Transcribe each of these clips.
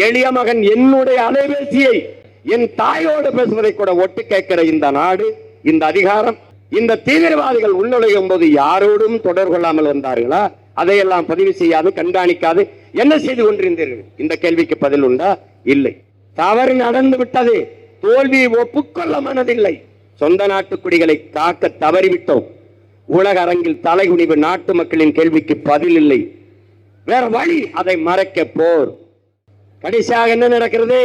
எளிய மகன் என்னுடைய அலைபேசியை என் தாயோடு பேசுவதை கூட ஒட்டு கேட்கிற இந்த நாடு இந்த அதிகாரம் இந்த தீவிரவாதிகள் உள்நுழையும் போது யாரோடும் தொடர்பு கொள்ளாமல் வந்தார்களா? அதையெல்லாம் பதிவு செய்யாது கண்காணிக்காது. என்ன செய்து கொண்டிருந்தீர்கள்? இந்த கேள்விக்கு பதில் உண்டா? இல்லை. தவறு நடந்து விட்டது. தோல்வியை ஒப்புக்கொள்ள மனதில்லை. சொந்த நாட்டு குடிகளை காக்க தவறிவிட்டோம். உலக அரங்கில் தலைகுனிவு நாட்டு மக்களின் கேள்விக்கு பதில் இல்லை. வேற வழி அதை மறைக்க போர். கடைசியாக என்ன நடக்கிறது?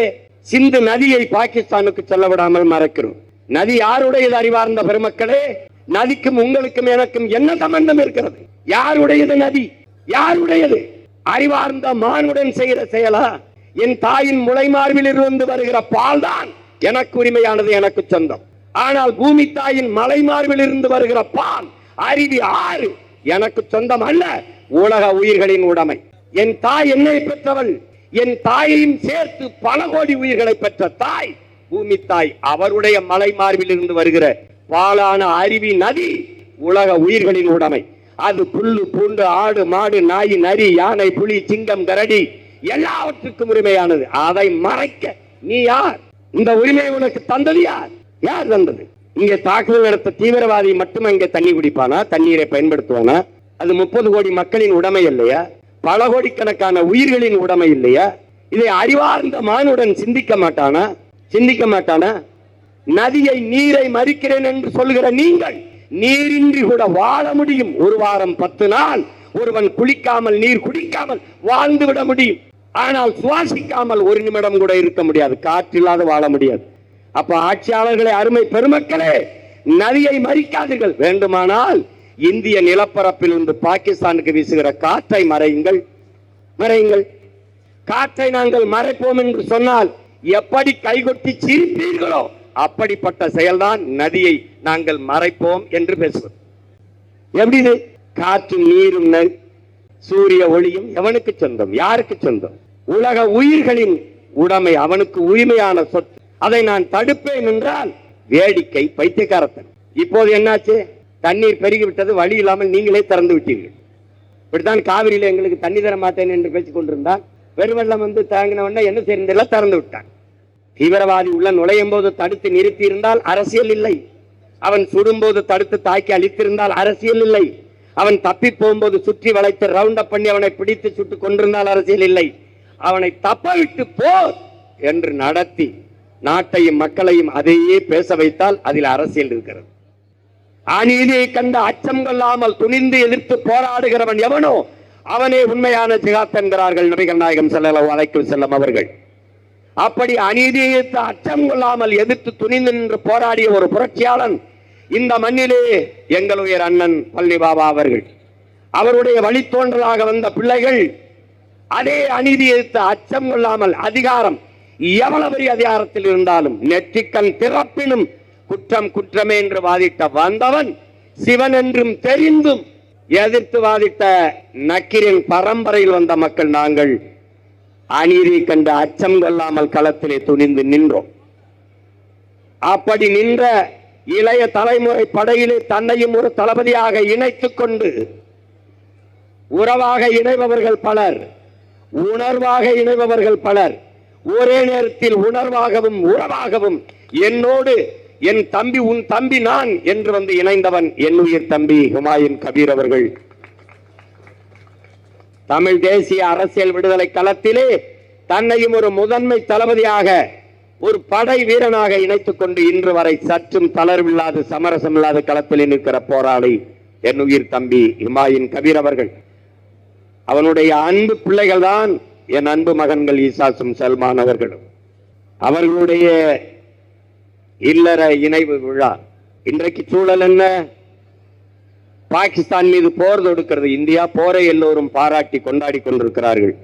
சிந்து நதியை பாகிஸ்தானுக்கு செல்ல விடாமல் மறக்கிறோம். நதி யாருடையது அறிவார்ந்த பெருமக்களே? நதிக்கும் உங்களுக்கும் எனக்கும் என்ன சம்பந்தம் இருக்கிறது? யாருடையது நதி? யாருடையது? அறிவார்ந்த மானுடன் செய்கிற செயலா? என் தாயின் முளைமார்பில் இருந்து வருகிற பால் தான் எனக்கு உரிமையானது எனக்கு சொந்தம். ஆனால் பூமி தாயின் மலைமார்பில் இருந்து வருகிற பால் அருவி ஆறு எனக்கு சொந்தம் அல்ல உலக உயிர்களின் உடைமை. என் தாய் என்னை பெற்றவள் என் தாயையும் சேர்த்து பல கோடி உயிர்களை பெற்ற தாய் பூமி தாய் அவருடைய மலை மார்பில் இருந்து வருகிற பாலான அருவி நதி உலக உயிர்களின் உடைமை. அது புல்லு பூண்டு ஆடு மாடு நாய் நரி யானை புலி சிங்கம் கரடி எல்லாவற்றுக்கும் உரிமையானது. அதை மறைக்க நீ யார்? இந்த உரிமையை உனக்கு தந்தது யார்? யார் தந்தது? இங்கே தாக்குதல் நடத்த தீவிரவாதி மட்டும் இங்கே தண்ணி குடிப்பானா? தண்ணீரை பயன்படுத்துவானா? அது முப்பது கோடி மக்களின் உடைமை இல்லையா பல கோடிக்கணக்கான உயிர்களின் உடைமை இல்லையா? இதை அறிவார்ந்த மானுடன் சிந்திக்க மாட்டானா? சிந்திக்க மாட்டானா? நதியை நீரை மறிக்கிறேன் என்று சொல்கிற நீங்கள் நீரின்றி கூட வாழ முடியும். ஒரு வாரம் பத்து நாள் ஒருவன் குளிக்காமல் நீர் குடிக்காமல் வாழ்ந்து விட முடியும். ஆனால் சுவாசிக்காமல் ஒரு நிமிடம் கூட இருக்க முடியாது. காற்றில்லாத வாழ முடியாது. அப்ப ஆட்சியாளர்களை அருமை பெருமக்களே நதியை மறிக்காதீர்கள். வேண்டுமானால் இந்திய நிலப்பரப்பில் இருந்து பாகிஸ்தானுக்கு வீசுகிற காற்றை மறையுங்கள். மறையுங்கள். காற்றை நாங்கள் மறைப்போம் என்று சொன்னால் எப்படி கைகொட்டி சிரிப்பீர்களோ அப்படிப்பட்ட செயல்தான் நதியை நாங்கள் மறைப்போம் என்று பேசுவது. எப்படி இது? காற்றும் நீரும் சூரிய ஒளியும் எவனுக்கு சொந்தம்? யாருக்கு சொந்தம்? உலக உயிர்களின் உடைமை அவனுக்கு உரிமையான சொத்து. அதை நான் தடுப்பேன் என்றால் வேடிக்கை பைத்தியக்காரத்தன் இப்போது என்னாச்சு? தண்ணீர் பெருகிவிட்டது வழி இல்லாமல் நீங்களே திறந்து விட்டீர்கள். இப்படித்தான் காவிரியில் எங்களுக்கு தண்ணி தர மாட்டேன் என்று பேசிக் கொண்டிருந்தான் பெருவெள்ளம் வந்து தாங்கின என்ன செய்யறதெல்லாம் திறந்து விட்டான் தீவிரவாதி உள்ள நுழையும் போது தடுத்து நிறுத்தி இருந்தால் அரசியல் இல்லை. அவன் சுடும்போது தடுத்து தாக்கி அழித்திருந்தால் அரசியல் இல்லை. அவன் தப்பி போகும்போது சுற்றி வளைத்து ரவுண்ட் அப் பண்ணி அவனை பிடித்து சுட்டு கொண்டிருந்தால் அரசியல் இல்லை. அவனை தப்ப விட்டு போ என்று நடத்தி நாட்டையும் மக்களையும் அதையே பேச வைத்தால் அதில் அரசியல் இருக்கிறது. அநீதியை கண்ட அச்சம் கொள்ளாமல் துணிந்து எதிர்த்து போராடுகிறவன் எவனோ அவனே உண்மையான ஜிகாத் என்கிறார்கள் நபிகள் நாயகம் செல்லலாம் அழைக்கும் செல்லும் அவர்கள். அப்படி அநீதியை அச்சம் கொள்ளாமல் எதிர்த்து துணிந்து நின்று போராடிய ஒரு புரட்சியாளன் இந்த மண்ணிலே எங்கள் உயர் அண்ணன் பள்ளி பாபா அவர்கள். அவருடைய வழித்தோன்றலாக வந்த பிள்ளைகள் அதே அநீதி எதிர்த்து அச்சம் கொள்ளாமல் அதிகாரம் எவ்வளவு அதிகாரத்தில் இருந்தாலும் நெற்றிக்கண் திறப்பினும் குற்றம் குற்றமே என்று வாதிட்ட வந்தவன் சிவன் என்றும் தெரிந்தும் எதிர்த்து வாதிட்ட நக்கீரின் பரம்பரையில் வந்த மக்கள் நாங்கள் அநீதி கண்டு அச்சம் கொள்ளாமல் களத்திலே துணிந்து நின்றோம். அப்படி நின்ற இளைய தலைமுறை படையிலே தன்னையும் ஒரு தளபதியாக இணைத்துக் கொண்டு உறவாக இணைபவர்கள் பலர் உணர்வாக இணைபவர்கள் பலர் ஒரே நேரத்தில் உணர்வாகவும் உறவாகவும் என்னோடு என் தம்பி உன் தம்பி நான் என்று வந்து இணைந்தவன் என் உயிர் தம்பி ஹுமாயூன் கபீர் அவர்கள். தமிழ் தேசிய அரசியல் விடுதலை களத்திலே தன்னையும் ஒரு முதன்மை தளபதியாக ஒரு படை வீரனாக இணைத்துக் கொண்டு இன்று வரை சற்றும் தளர்வில்லாத சமரசமில்லாத களத்தில் நிற்கிற போராளி என் உயிர் தம்பி ஹிமாயின் கபீர் அவர்கள். அவனுடைய அன்பு பிள்ளைகள் தான் என் அன்பு மகன்கள் ஈசாசும் சல்மான் அவர்களும். அவர்களுடைய இல்லற இணைவு விழா. இன்றைக்கு சூழல் என்ன? பாகிஸ்தான் மீது போர் தொடுக்கிறது இந்தியா போரை எல்லோரும் பாராட்டி கொண்டாடி கொண்டிருக்கிறார்கள்.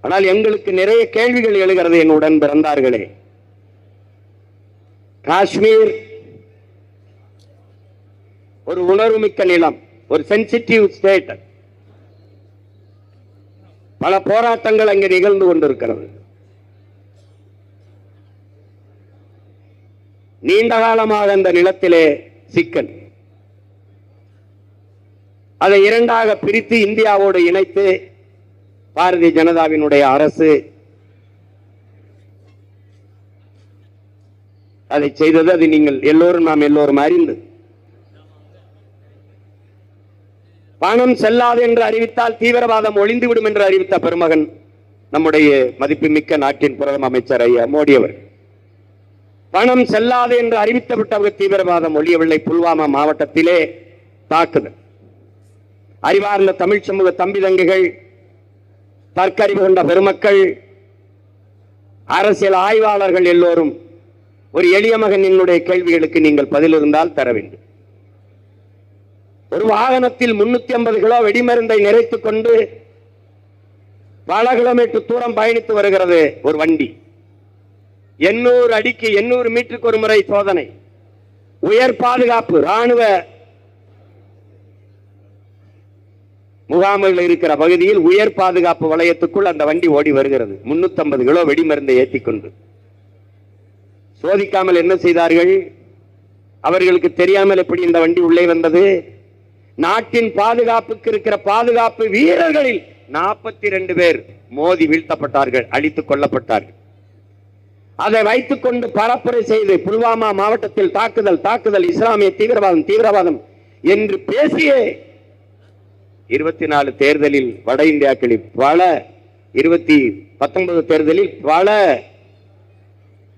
ஆனால் எங்களுக்கு நிறைய கேள்விகள் எழுகிறது என் உடன் பிறந்தார்களே. காஷ்மீர் ஒரு உணர்வுமிக்க நிலம் ஒரு சென்சிட்டிவ் ஸ்டேட் பல போராட்டங்கள் அங்கே நிகழ்ந்து கொண்டிருக்கிறது. நீண்ட காலமாக அந்த நிலத்திலே சிக்கல். அதை இரண்டாக பிரித்து இந்தியாவோடு இணைத்து பாரதிய ஜனதாவினுடைய அரசு அதை செய்தது. அது நீங்கள் எல்லோரும் நாம் எல்லோரும் அறிந்து. பணம் செல்லாது என்று அறிவித்தால் தீவிரவாதம் ஒளிந்துவிடும் என்று அறிவித்த பெருமகன் நம்முடைய மதிப்பு மிக்க நாட்டின் பிரதம அமைச்சர் ஐயா மோடி அவர்கள். பணம் செல்லாது என்று அறிவித்து விட்டவர்கள் தீவிரவாதம் ஒழியவில்லை புல்வாமா மாவட்டத்திலே தாக்குதல். அறிவார்ந்த தமிழ் சமூக தம்பி தங்கைகள் தற்கறிவு கொண்ட பெருமக்கள் அரசியல் ஆய்வாளர்கள் எல்லோரும் ஒரு எளிய மகன் என்னுடைய கேள்விகளுக்கு நீங்கள் பதில் இருந்தால் தர வேண்டும் ஒரு வாகனத்தில் முன்னூத்தி ஐம்பது கிலோ வெடிமருந்தை நிறைத்துக் கொண்டு பல கிலோமீட்டர் தூரம் பயணித்து வருகிறது ஒரு வண்டி. எண்ணூறு அடிக்கு எண்ணூறு மீட்டருக்கு ஒரு முறை சோதனை. உயர் பாதுகாப்பு ராணுவ முகாம்கள் இருக்கிற பகுதியில் உயர் பாதுகாப்பு வளையத்துக்குள் அந்த வண்டி ஓடி வருகிறது. 350 கிலோ வெடிமருந்தை ஏற்றிக் கொண்டு. சோதிக்காமல் என்ன செய்தார்கள்? அவர்களுக்கு தெரியாமல் எப்படி இந்த வண்டி உள்ளே வந்தது? நாட்டின் பாதுகாப்புக்கு இருக்கிற பாதுகாப்பு வீரர்களில் நாற்பத்தி ரெண்டு பேர் மோதி வீழ்த்தப்பட்டார்கள் அழித்துக் கொல்லப்பட்டார்கள். அதை வைத்துக் கொண்டு பரப்புரை செய்து புல்வாமா மாவட்டத்தில் தாக்குதல் தாக்குதல் இஸ்லாமிய தீவிரவாதம் தீவிரவாதம் என்று பேசியே இருபத்தி நாலு தேர்தலில் வட இந்தியாக்களில் பல இருபத்தி பத்தொன்பது தேர்தலில் பல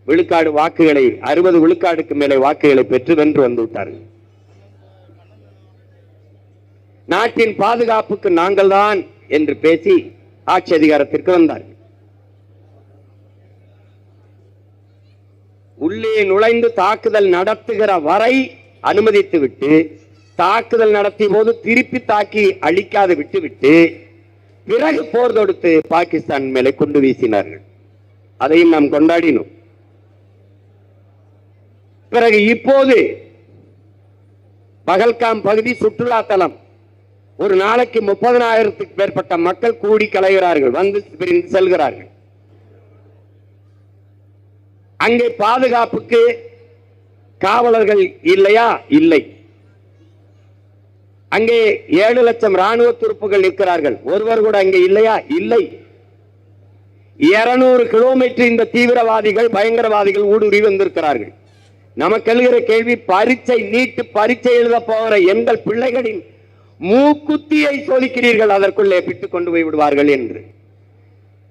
விழுக்காடு வாக்குகளை அறுபது விழுக்காடுக்கு மேலே வாக்குகளை பெற்று வென்று வந்து விட்டார்கள். நாட்டின் பாதுகாப்புக்கு நாங்கள் தான் என்று பேசி ஆட்சி அதிகாரத்திற்கு வந்தார்கள். உள்ளே நுழைந்து தாக்குதல் நடத்துகிற வரை அனுமதித்து விட்டு தாக்குதல் நடத்திய போது திருப்பி தாக்கி அழிக்காது விட்டுவிட்டு பிறகு போர் தொடுத்து பாகிஸ்தான் மேலே கொண்டு வீசினார்கள். அதையும் நாம் கொண்டாடினோம். பிறகு இப்போது பகல்காம் பகுதி சுற்றுலா தலம். ஒரு நாளைக்கு முப்பதனாயிரத்துக்கு மேற்பட்ட மக்கள் கூடி கலைகிறார்கள் வந்து செல்கிறார்கள். அங்கே பாதுகாப்புக்கு காவலர்கள் இல்லையா? இல்லை. அங்கே ஏழு லட்சம் ராணுவ துருப்புகள் நிற்கிறார்கள். ஒருவர் கூட அங்கே இல்லையா? இல்லை. இருநூறு கிலோமீட்டர் இந்த தீவிரவாதிகள் பயங்கரவாதிகள் ஊடுருவி வந்திருக்கிறார்கள். நமக்கு எழுகிற கேள்வி பரீட்சை நீட்டு பரீட்சை எழுத போகிற எங்கள் பிள்ளைகளின் மூக்குத்தியை சோதிக்கிறீர்கள் அதற்குள்ளே பிட்டு கொண்டு போய் விடுவார்கள் என்று.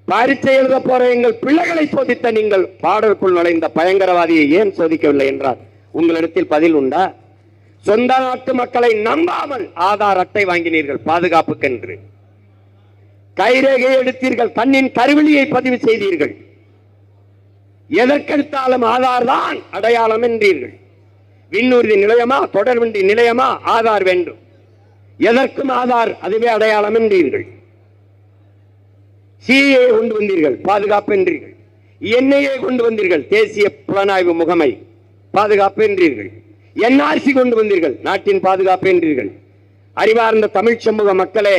பரீட்சை எழுத போற எங்கள் பிள்ளைகளை சோதித்த நீங்கள் பாடலுக்குள் நுழைந்த பயங்கரவாதியை ஏன் சோதிக்கவில்லை என்றார். உங்களிடத்தில் பதில் உண்டா? சொந்த நாட்டு மக்களை நம்பாமல் ஆதார் அட்டை வாங்கினீர்கள் பாதுகாப்புக்கென்று. கைரேகை எடுத்தீர்கள் தன்னின் கருவிழியை பதிவு செய்தீர்கள். எதற்கெடுத்தாலும் ஆதார் தான் அடையாளம் என்றீர்கள். விண்ணூர்தி நிலையமா தொடர்வண்டி நிலையமா ஆதார் வேண்டும். எதற்கும் ஆதார் அதுவே அடையாளம் என்றீர்கள். சிஏ கொண்டு வந்தீர்கள் பாதுகாப்பு என்றீர்கள் என்ஐஏ கொண்டு வந்தீர்கள் தேசிய புலனாய்வு முகமை. பாதுகாப்பு என்றீர்கள் என்ஆர்சி கொண்டு வந்தீர்கள் நாட்டின் பாதுகாப்பு என்றீர்கள் அறிவார்ந்த தமிழ் சமூக மக்களே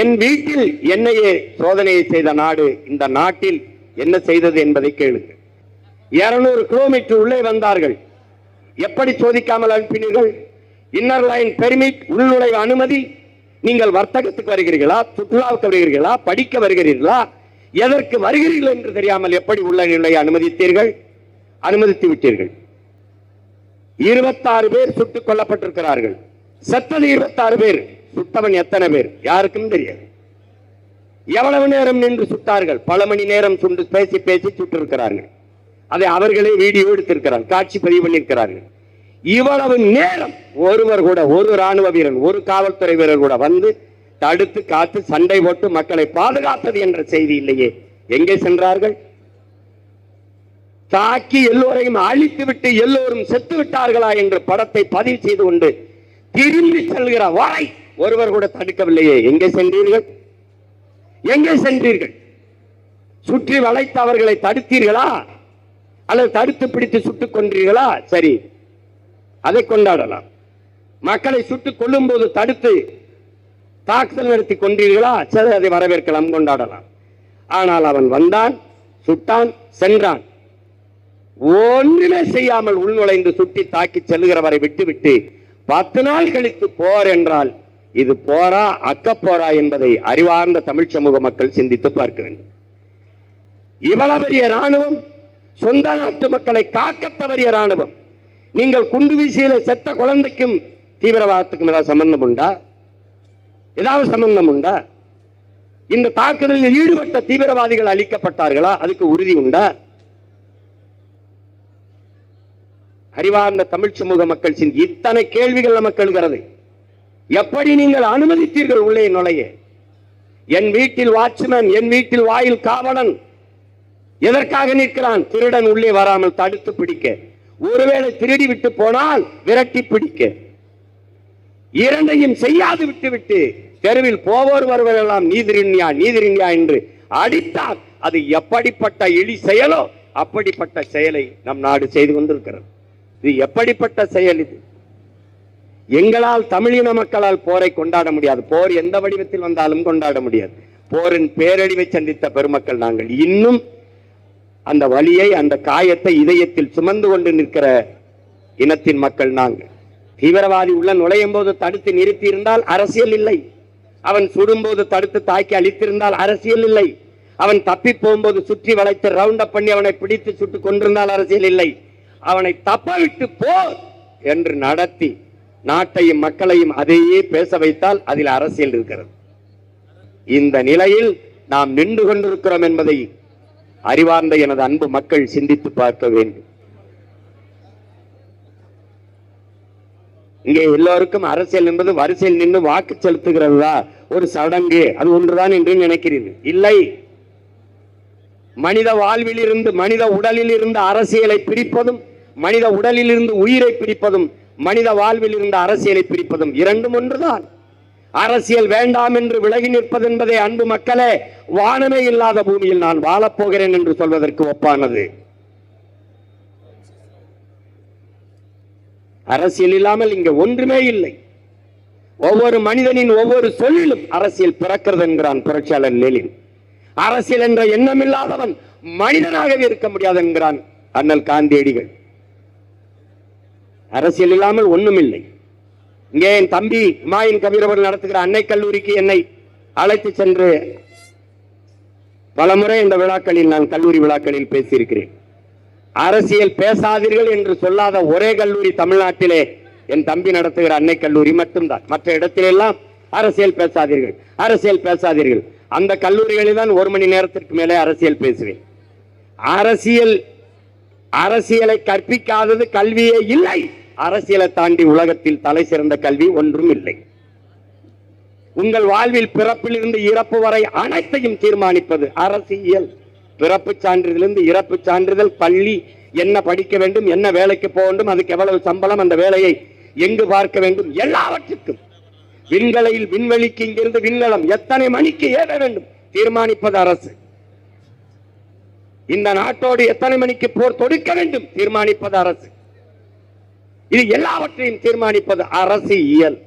என் வீட்டில் என்னையே சோதனையை செய்த நாடு இந்த நாட்டில் என்ன செய்தது என்பதை கேளுங்கள் இருநூறு கிலோமீட்டர் உள்ளே வந்தார்கள். எப்படி சோதிக்காமல் அனுப்பினீர்கள்? இன்னர் லைன் பெர்மிட் உள்நுழைவு அனுமதி நீங்கள் வர்த்தகத்துக்கு வருகிறீர்களா சுற்றுலாவுக்கு வருகிறீர்களா படிக்க வருகிறீர்களா எதற்கு வருகிறீர்கள் என்று தெரியாமல் எப்படி உள்ள நுழைய அனுமதித்தீர்கள்? அனுமதித்து விட்டீர்கள். இருபத்தாறு பேர் சுட்டுக் கொல்லப்பட்டிருக்கிறார்கள். செத்தது இருபத்தாறு பேர் சுட்டவன் எத்தனை பேர் யாருக்கும் தெரியாது. எவ்வளவு நேரம் நின்று சுட்டார்கள்? பல மணி நேரம் சுண்டு பேசி பேசி சுட்டிருக்கிறார்கள். அதை அவர்களே வீடியோ எடுத்திருக்கிறார்கள் காட்சி பதிவு பண்ணியிருக்கிறார்கள். இவ்வளவு நேரம் ஒருவர் கூட ஒரு ராணுவ வீரன் ஒரு காவல்துறை வீரர் கூட வந்து தடுத்து காத்து சண்டை போட்டு மக்களை பாதுகாத்தது என்ற செய்தி இல்லையே. எங்கே சென்றார்கள்? தாக்கி எல்லோரையும் அழித்து விட்டு எல்லோரும் செத்து விட்டார்களா என்று படத்தை பதிவு செய்து கொண்டு திரும்பி செல்கிற வரை ஒருவர் கூட தடுக்கவில்லையே. எங்கே சென்றீர்கள்? எங்கே சென்றீர்கள்? சுற்றி வளைத்து அவர்களை தடுத்தீர்களா? அல்லது தடுத்து பிடித்து சுட்டுக் கொன்றீர்களா? சரி அதை கொண்டாடலாம். மக்களை சுட்டுக் கொள்ளும் போது தடுத்து தாக்குதல் நடத்தி கொண்டீர்களா? சரி அதை வரவேற்கலாம் கொண்டாடலாம். ஆனால் அவன் வந்தான் சுட்டான் சென்றான். ஒன்றுமே செய்யாமல் உள்நுழைந்து சுட்டி தாக்கி செல்கிறவரை விட்டுவிட்டு பத்து நாள் கழித்து போர் என்றால் இது போரா அக்க போரா என்பதை அறிவார்ந்த தமிழ் சமூக மக்கள் சிந்தித்து பார்க்க வேண்டும். இவ்வளவு பெரிய ராணுவம் சொந்த நாட்டு மக்களை காக்க தவறிய ராணுவம் நீங்கள் குண்டு வீசியில செத்த குழந்தைக்கும் தீவிரவாதத்துக்கும் ஏதாவது சம்பந்தம் உண்டா? ஏதாவது சம்பந்தம் உண்டா? இந்த தாக்குதலில் ஈடுபட்ட தீவிரவாதிகள் அளிக்கப்பட்டார்களா அதுக்கு உறுதி உண்டா? அறிவார்ந்த தமிழ் சமூக மக்கள் சிந்தி இத்தனை கேள்விகள் நமக்கு எழுகிறது. எப்படி நீங்கள் அனுமதித்தீர்கள் உள்ளே நுழைய? என் வீட்டில் வாட்ச்மேன் என் வீட்டில் வாயில் காவலன். எதற்காக நிற்கிறான்? திருடன் உள்ளே வராமல் தடுத்து பிடிக்க. ஒருவேளை திருடி விட்டு போனால் விரட்டி பிடிக்க. இரண்டையும் செய்யாது விட்டு விட்டு தெருவில் போவோர் வருவதெல்லாம் நீதிரின்யா நீதிரின்யா என்று அடித்தால் அது எப்படிப்பட்ட இழி செயலோ அப்படிப்பட்ட செயலை நம் நாடு செய்து கொண்டிருக்கிறது. இது எப்படிப்பட்ட செயல் இது? எங்களால் தமிழின மக்களால் போரை கொண்டாட முடியாது. போர் எந்த வடிவத்தில் வந்தாலும் கொண்டாட முடியாது. போரின் பேரழிவை சந்தித்த பெருமக்கள் நாங்கள். இன்னும் அந்த வழியை அந்த காயத்தை இதயத்தில் சுமந்து கொண்டு நிற்கிற இனத்தின் மக்கள் நாங்கள். தீவிரவாதி உள்ள நுழையும் போது தடுத்து நிறுத்தி இருந்தால் அரசியல் இல்லை. அவன் சுடும்போது தடுத்து தாக்கி அழித்திருந்தால் அரசியல் இல்லை. அவன் தப்பி போகும்போது சுற்றி வளைத்து ரவுண்ட் அப் பண்ணி அவனை பிடித்து சுட்டு கொண்டிருந்தால் அரசியல் இல்லை. அவனை தப்ப விட்டு போ என்று நடத்தி நாட்டையும் மக்களையும் அதையே பேச வைத்தால் அதில் அரசியல் இருக்கிறது. இந்த நிலையில் நாம் நின்று கொண்டிருக்கிறோம் என்பதை அறிவார்ந்த எனது அன்பு மக்கள் சிந்தித்து பார்க்க வேண்டும். இங்கே எல்லோருக்கும் அரசியல் என்பது வரிசையில் நின்று வாக்கு செலுத்துகிறதா? ஒரு சடங்கு. அது ஒன்றுதான் என்று நினைக்கிறீர்கள். இல்லை. மனித வாழ்வில் இருந்து மனித உடலில் இருந்து அரசியலை பிரிப்பதும் மனித உடலில் இருந்து உயிரை பிரிப்பதும் மனித வாழ்வில் இருந்து அரசியலை பிரிப்பதும் இரண்டும் ஒன்றுதான். அரசியல் வேண்டாம் என்று விலகி நிற்பதென்பதே அன்பு மக்களே வானமே இல்லாத பூமியில் நான் வாழப்போகிறேன் என்று சொல்வதற்கு ஒப்பானது. அரசியல் இல்லாமல் இங்க ஒன்றுமே இல்லை. ஒவ்வொரு மனிதனின் ஒவ்வொரு சொல்லிலும் அரசியல் பிறக்கிறது என்கிறான் புரட்சியாளர் லெலின் அரசியல் என்ற எண்ணம் இல்லாதவன் மனிதனாகவே இருக்க முடியாது என்கிறான் அண்ணல் காந்தியடிகள். அரசியல் இல்லாமல் ஒண்ணும் இல்லை இங்கே என் தம்பி மாயின் கபீரவர் நடத்துகிற அன்னை கல்லூரிக்கு என்னை அழைத்து சென்று பலமுறை இந்த விழாக்களில் நான் கல்லூரி விழாக்களில் பேசியிருக்கிறேன். அரசியல் பேசாதீர்கள் என்று சொல்லாத ஒரே கல்லூரி தமிழ்நாட்டிலே என் தம்பி நடத்துகிற அன்னை கல்லூரி மட்டும்தான். மற்ற இடத்திலெல்லாம் அரசியல் பேசாதீர்கள். அரசியல் பேசாதீர்கள். அந்த கல்லூரிகளில் தான் ஒரு மணி நேரத்திற்கு மேலே அரசியல் பேசுவேன். அரசியல் அரசியலை கற்பிக்காதது கல்வியே இல்லை. அரசியலை தாண்டி உலகத்தில் தலை சிறந்த கல்வி ஒன்றும் இல்லை. உங்கள் வாழ்வில் பிறப்பிலிருந்து இறப்பு வரை அனைத்தையும் தீர்மானிப்பது அரசியல். பிறப்பு சான்றிதழிலிருந்து இறப்பு சான்றிதழ் பள்ளி என்ன படிக்க வேண்டும் என்ன வேலைக்கு போக வேண்டும் அதுக்கு எவ்வளவு சம்பளம் அந்த வேலையை எங்கு பார்க்க வேண்டும் எல்லாவற்றுக்கும் விண்கலையில் விண்வெளிக்கு இங்கிருந்து விண்கலம் எத்தனை மணிக்கு ஏற வேண்டும் தீர்மானிப்பது அரசு. இந்த நாட்டோடு எத்தனை மணிக்கு போர் தொடுக்க வேண்டும் தீர்மானிப்பது அரசு. இது எல்லாவற்றையும் தீர்மானிப்பது அரசியல்.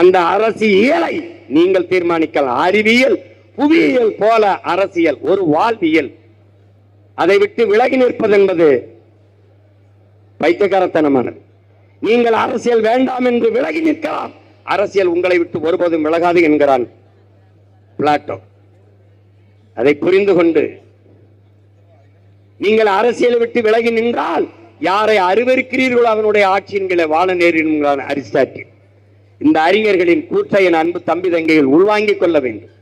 அந்த அரசியலை நீங்கள் தீர்மானிக்கலாம். அறிவியல் புவியியல் போல அரசியல் ஒரு வாழ்வியல். அதை விட்டு விலகி நிற்பது என்பது வைத்தியகாரத்தனமானது நீங்கள் அரசியல் வேண்டாம் என்று விலகி நிற்கலாம். அரசியல் உங்களை விட்டு ஒருபோதும் விலகாது என்கிறான் பிளாட்டோ. அதை புரிந்து கொண்டு நீங்கள் அரசியலை விட்டு விலகி நின்றால் யாரை அருவருக்கிறீர்களோ அவனுடைய ஆட்சியின் வாழ நேரிடும் அரிஸ்டாட்டில். இந்த அறிஞர்களின் கூற்றை என் அன்பு தம்பி தங்கைகள் உள்வாங்கிக் கொள்ள வேண்டும்.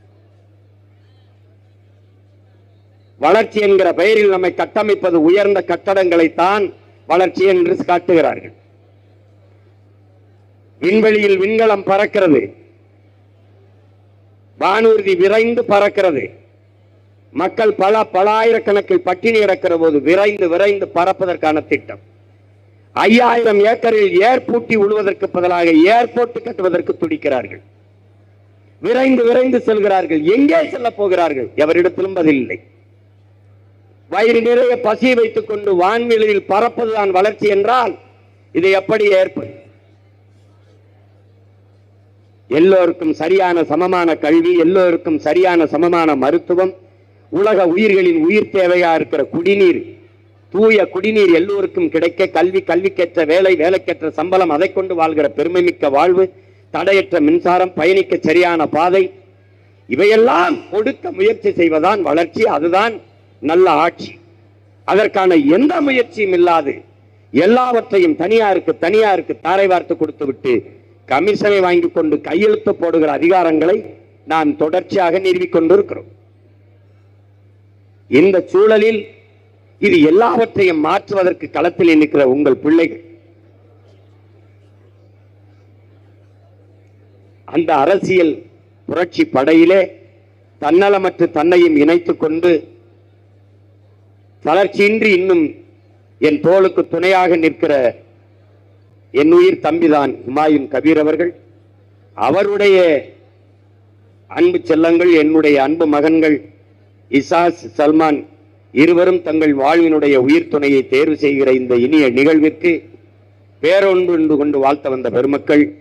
வளர்ச்சி என்கிற பெயரில் நம்மை கட்டமைப்பது உயர்ந்த கட்டடங்களைத்தான் வளர்ச்சி என்று காட்டுகிறார்கள். விண்வெளியில் விண்கலம் பறக்கிறது. வானூர்தி விரைந்து பறக்கிறது. மக்கள் பல பலாயிரக்கணக்கில் பட்டினி இறக்கிற போது விரைந்து விரைந்து பறப்பதற்கான திட்டம். ஐயாயிரம் ஏக்கரில் ஏர்பூட்டி உழுவதற்கு பதிலாக ஏர்போர்ட் கட்டுவதற்கு துடிக்கிறார்கள். விரைந்து விரைந்து செல்கிறார்கள். எங்கே செல்ல போகிறார்கள்? எவரிடத்திலும் பதில் இல்லை. வயிறு நிறைய பசி வைத்துக் கொண்டு வான்வெளியில் பறப்பதுதான் வளர்ச்சி என்றால் இது எப்படி ஏற்படும் எல்லோருக்கும் சரியான சமமான கல்வி எல்லோருக்கும் சரியான சமமான மருத்துவம் உலக உயிர்களின் உயிர் தேவையா இருக்கிற குடிநீர் தூய குடிநீர் எல்லோருக்கும் கிடைக்க கல்வி கல்விக்கேற்ற வேலை வேலைக்கேற்ற சம்பளம் அதை கொண்டு வாழ்கிற பெருமைமிக்க வாழ்வு தடையற்ற மின்சாரம் பயணிக்க சரியான பாதை இவையெல்லாம் கொடுக்க முயற்சி செய்வதான் வளர்ச்சி அதுதான் நல்ல ஆட்சி. அதற்கான எந்த முயற்சியும் இல்லாது எல்லாவற்றையும் தனியாருக்கு தனியாருக்கு தாரை வார்த்து கொடுத்து விட்டு கமிஷனை வாங்கி கொண்டு கையெழுத்து போடுகிற அதிகாரங்களை நாம் தொடர்ச்சியாக நிறுவிக்கொண்டிருக்கிறோம் இந்த சூழலில் இது எல்லாவற்றையும் மாற்றுவதற்கு களத்தில் நிற்கிற உங்கள் பிள்ளைகள். அந்த அரசியல் புரட்சி படையிலே தன்னலமற்று தன்னையும் இணைத்துக் கொண்டு தளர்ச்சியின்றி இன்னும் என் தோளுக்கு துணையாக நிற்கிற என் உயிர் தம்பிதான் ஹுமாயூன் கபீர் அவர்கள். அவருடைய அன்பு செல்லங்கள் என்னுடைய அன்பு மகன்கள் இசாஸ் சல்மான் இருவரும் தங்கள் வாழ்வினுடைய உயிர் துணையை தேர்வு செய்கிற இந்த இனிய நிகழ்விற்கு பேரொன்று கொண்டு வாழ்த்த வந்த பெருமக்கள்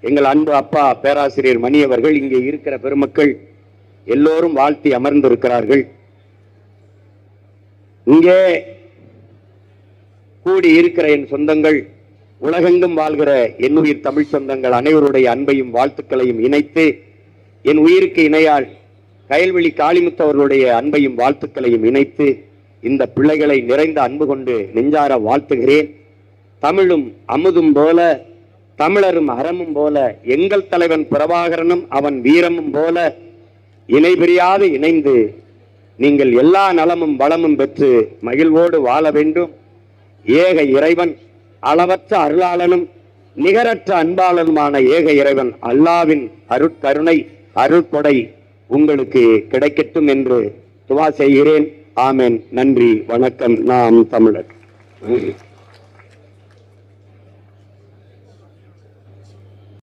எங்கள் அன்பு அப்பா பேராசிரியர் மணி அவர்கள் இங்கே இருக்கிற பெருமக்கள் எல்லோரும் வாழ்த்தி அமர்ந்திருக்கிறார்கள். இங்கே கூடி இருக்கிற என் சொந்தங்கள் உலகெங்கும் வாழ்கிற என் உயிர் தமிழ் சொந்தங்கள் அனைவருடைய அன்பையும் வாழ்த்துக்களையும் இணைத்து என் உயிருக்கு இணையால் கயல்வெளி காளிமுத்து அவர்களுடைய அன்பையும் வாழ்த்துக்களையும் இணைத்து இந்த பிள்ளைகளை நிறைந்த அன்பு கொண்டு நெஞ்சார வாழ்த்துகிறேன். தமிழும் அமுதும் போல தமிழரும் அறமும் போல எங்கள் தலைவன் பிரபாகரனும் அவன் வீரமும் போல இணை பிரியாது இணைந்து நீங்கள் எல்லா நலமும் வளமும் பெற்று மகிழ்வோடு வாழ வேண்டும். ஏக இறைவன் அளவற்ற அருளாளனும் நிகரற்ற அன்பாளனுமான ஏக இறைவன் அல்லாவின் அருட்கருணை அருட்கொடை உங்களுக்கு கிடைக்கட்டும் என்று துவா செய்கிறேன். ஆமேன். நன்றி. வணக்கம். நாம் தமிழர்.